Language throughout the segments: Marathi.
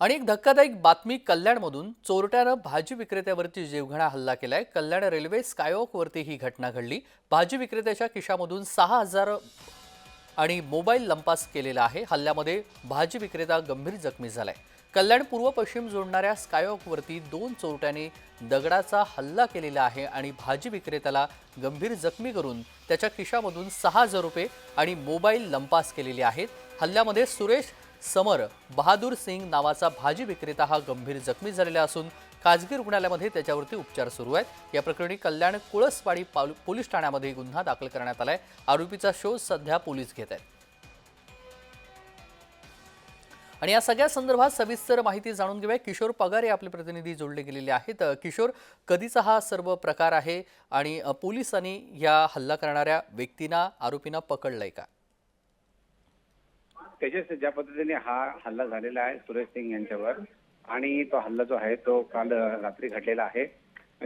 आणि एक धक्कादायक बातमी कल्याणमधून. चोरट्यानं भाजी विक्रेत्यावरती जीवघेणा हल्ला केलाय. कल्याण रेल्वे स्कायवॉकवरती ही घटना घडली. भाजी विक्रेत्याच्या खिशामधून सहा हजार आणि मोबाईल लंपास केलेला आहे. हल्ल्यामध्ये भाजी विक्रेता गंभीर जखमी झालाय. कल्याण पूर्व पश्चिम जोडणाऱ्या स्कायवॉकवरती दोन चोरट्यांनी दगडाचा हल्ला केलेला आहे आणि भाजी विक्रेत्याला गंभीर जखमी करून त्याच्या खिशामधून सहा हजार रुपये आणि मोबाईल लंपास केलेले आहेत. हल्ल्यामध्ये सुरेश समर बहादूर सिंग नावाचा भाजी विक्रेता हा गंभीर जखमी झालेला असून खाजगी रुग्णालयामध्ये त्याच्यावरती उपचार सुरू आहेत. या प्रकरणी कल्याण कुळसवाडी पोलीस ठाण्यामध्ये गुन्हा दाखल करण्यात आलाय. आरोपीचा शोध सध्या पोलीस घेत आहेत. आणि या सगळ्या संदर्भात सविस्तर माहिती जाणून घेऊया. किशोर पगारे आपले प्रतिनिधी जोडले गेलेले आहेत. किशोर कधीचा हा सर्व प्रकार आहे आणि पोलिसांनी या हल्ला करणाऱ्या व्यक्तींना आरोपींना पकडलंय का? तेजस ज्या पद्धतीने हा हल्ला झालेला आहे सुरेश सिंग यांच्यावर आणि तो हल्ला जो आहे तो काल रात्री घडलेला आहे.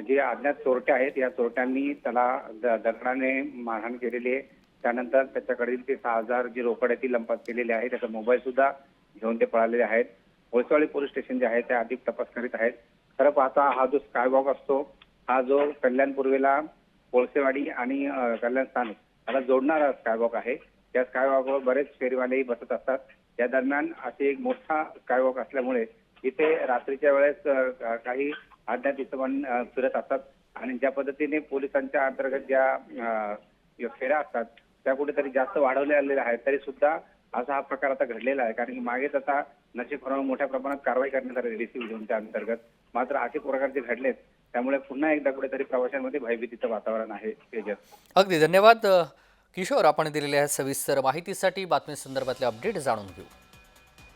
जे अज्ञात चोरटे आहेत या चोरट्यांनी त्याला द- दगडाने मारहाण केलेली आहे. त्यानंतर त्याच्याकडील ते सहा हजार जी रोकड आहे ती लंपास केलेली आहे. त्याचा मोबाईल सुद्धा घेऊन ते पळालेले आहेत. होळसवाडी पोलीस स्टेशन जे आहे ते अधिक तपास करीत आहेत. खरं पाहता हा जो स्कायवॉक असतो हा जो कल्याण पूर्वेला कोळसेवाडी आणि कल्याण स्थानक त्याला जोडणारा स्कायवॉक आहे. त्या स्कायवॉकवर बरेच फेरीवालेही बसत असतात. त्या दरम्यान असे एक मोठा स्कायवॉक असल्यामुळे इथे रात्रीच्या वेळेस काही अज्ञात इसमान फिरत असतात. आणि ज्या पद्धतीने पोलिसांच्या अंतर्गत ज्या फेऱ्या असतात त्या कुठेतरी जास्त वाढवल्या आलेल्या आहेत. तरी सुद्धा असा हा प्रकार आता घडलेला आहे. कारण की मागेच आता नशेखोरांवर मोठ्या प्रमाणात कारवाई करण्यात आली रेसिव्ह झोनच्या अंतर्गत मात्र असे प्रकार जे घडलेत त्यामुळे पुन्हा एकदा कुठेतरी प्रवाशांमध्ये भयभीतीचं वातावरण आहे तेजस. अगदी धन्यवाद किशोर आपण दिलेल्या सविस्तर माहितीसाठी बातमी संदर्भातले अपडेट जाणून घेऊ.